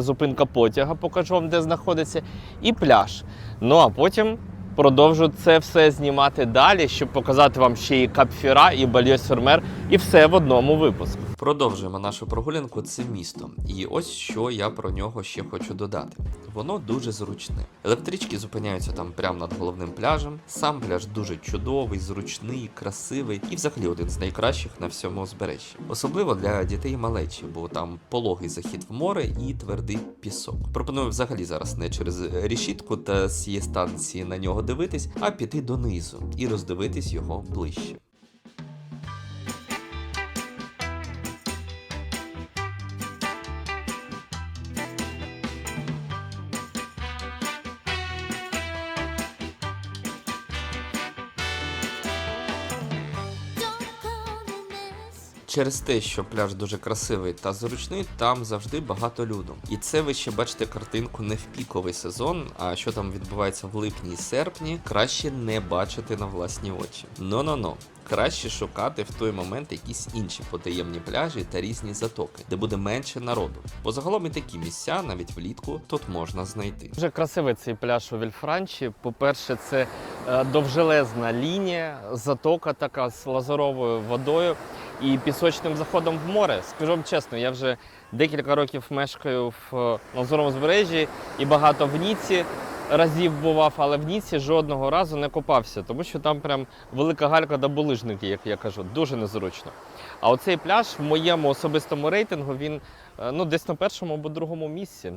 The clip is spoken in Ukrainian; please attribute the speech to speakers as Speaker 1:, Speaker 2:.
Speaker 1: зупинка потяга, покажу вам, де знаходиться, і пляж. Ну а потім продовжу це все знімати далі, щоб показати вам ще і Капфіра, і Бальє-Сюрмер, і все в одному випуску.
Speaker 2: Продовжуємо нашу прогулянку цим містом. І ось що я про нього ще хочу додати. Воно дуже зручне. Електрички зупиняються там прямо над головним пляжем. Сам пляж дуже чудовий, зручний, красивий і взагалі один з найкращих на всьому узбережжі. Особливо для дітей малечі, бо там пологий захід в море і твердий пісок. Пропоную взагалі зараз не через рішітку та з станції на нього дивитись, а піти донизу і роздивитись його ближче. Через те, що пляж дуже красивий та зручний, там завжди багато люду. І це ви ще бачите картинку не в піковий сезон, а що там відбувається в липні і серпні, краще не бачити на власні очі. Но-но-но. Краще шукати в той момент якісь інші потаємні пляжі та різні затоки, де буде менше народу. Бо загалом і такі місця, навіть влітку, тут можна знайти.
Speaker 1: Дуже красивий цей пляж у Вільфранчі. По-перше, це е, довжелезна лінія, затока така з лазуровою водою і пісочним заходом в море. Скажу вам чесно, я вже декілька років мешкаю в е, Лазуровому збережжі і багато в Ніці разів бував, але в Ніці жодного разу не купався, тому що там прям велика галька до булижники, як я кажу, дуже незручно. А оцей пляж в моєму особистому рейтингу він е, ну, десь на першому або другому місці.